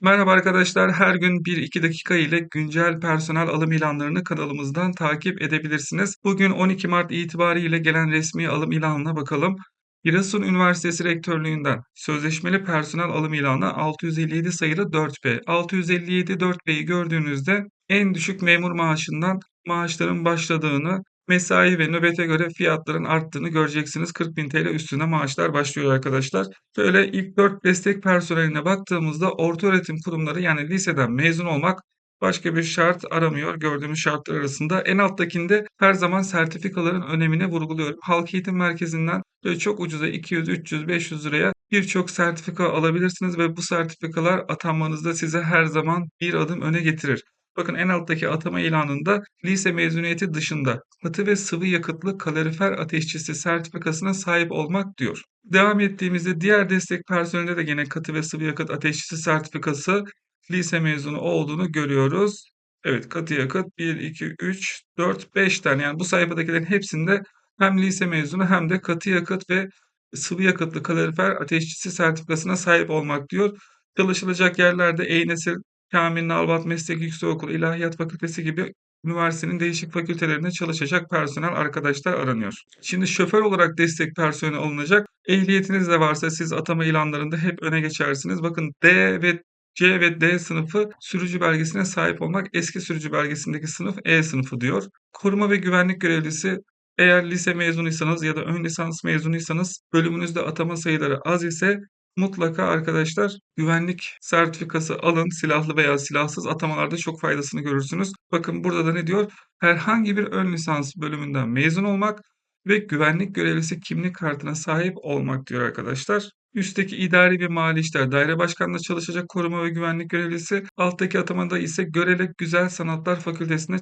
Merhaba arkadaşlar. Her gün 1-2 dakika ile güncel personel alım ilanlarını kanalımızdan takip edebilirsiniz. Bugün 12 Mart itibariyle gelen resmi alım ilanına bakalım. Giresun Üniversitesi Rektörlüğü'nden sözleşmeli personel alım ilanı 657 sayılı 4B. 657 4B'yi gördüğünüzde en düşük memur maaşından maaşların başladığını, mesai ve nöbete göre fiyatların arttığını göreceksiniz. 40.000 TL üstüne maaşlar başlıyor arkadaşlar. Şöyle ilk 4 destek personeline baktığımızda ortaöğretim kurumları yani liseden mezun olmak başka bir şart aramıyor gördüğümüz şartlar arasında. En alttakinde her zaman sertifikaların önemine vurguluyorum. Halk eğitim merkezinden böyle çok ucuza 200, 300, 500 liraya birçok sertifika alabilirsiniz ve bu sertifikalar atanmanızda size her zaman bir adım öne getirir. Bakın en alttaki atama ilanında lise mezuniyeti dışında katı ve sıvı yakıtlı kalorifer ateşçisi sertifikasına sahip olmak diyor. Devam ettiğimizde diğer destek personelinde de gene katı ve sıvı yakıt ateşçisi sertifikası lise mezunu olduğunu görüyoruz. Evet katı yakıt 1, 2, 3, 4, 5 tane yani bu sayfadakilerin hepsinde hem lise mezunu hem de katı yakıt ve sıvı yakıtlı kalorifer ateşçisi sertifikasına sahip olmak diyor. Çalışılacak yerlerde E-Nesil, Kamil Nalbat Meslek Yüksekokulu, İlahiyat Fakültesi gibi üniversitenin değişik fakültelerinde çalışacak personel arkadaşlar aranıyor. Şimdi şoför olarak destek personeli alınacak. Ehliyetiniz de varsa siz atama ilanlarında hep öne geçersiniz. Bakın D ve C ve D sınıfı sürücü belgesine sahip olmak eski sürücü belgesindeki sınıf E sınıfı diyor. Koruma ve güvenlik görevlisi eğer lise mezunuysanız ya da ön lisans mezunuysanız bölümünüzde atama sayıları az ise mutlaka arkadaşlar güvenlik sertifikası alın. Silahlı veya silahsız atamalarda çok faydasını görürsünüz. Bakın burada da ne diyor? Herhangi bir ön lisans bölümünden mezun olmak ve güvenlik görevlisi kimlik kartına sahip olmak diyor arkadaşlar. Üstteki idari ve mali işler daire başkanlığı çalışacak koruma ve güvenlik görevlisi. Alttaki atamada ise Görelek Güzel Sanatlar Fakültesinde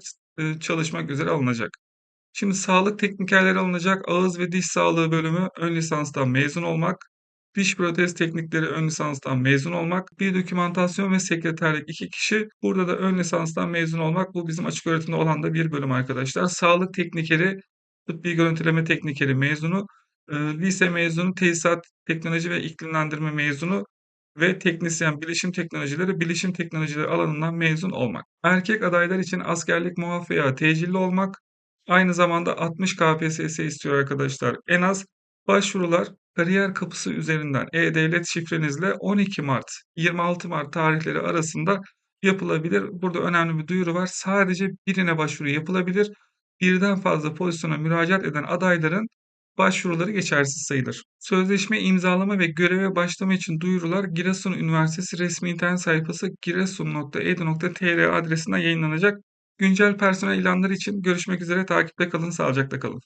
çalışmak üzere alınacak. Şimdi sağlık teknikerleri alınacak. Ağız ve diş sağlığı bölümü ön lisanstan mezun olmak. Diş protez teknikleri ön lisanstan mezun olmak. Bir dokümantasyon ve sekreterlik iki kişi. Burada da ön lisanstan mezun olmak. Bu bizim açık öğretimde olan da bir bölüm arkadaşlar. Sağlık teknikeri, tıbbi görüntüleme teknikeri mezunu. lise mezunu, tesisat teknoloji ve iklimlendirme mezunu ve teknisyen bilişim teknolojileri, bilişim teknolojileri alanından mezun olmak. Erkek adaylar için askerlik muaf veya tecilli olmak, Aynı zamanda 60 KPSS istiyor arkadaşlar. En az başvurular kariyer kapısı üzerinden e-devlet şifrenizle 12 Mart 26 Mart tarihleri arasında yapılabilir. Burada önemli bir duyuru var. Sadece birine başvuru yapılabilir. Birden fazla pozisyona müracaat eden adayların başvuruları geçersiz sayılır. Sözleşme imzalama ve göreve başlama için duyurular Giresun Üniversitesi resmi internet sayfası giresun.edu.tr adresinden yayınlanacak. Güncel personel ilanları için görüşmek üzere. Takipte kalın, sağlıcakla kalın.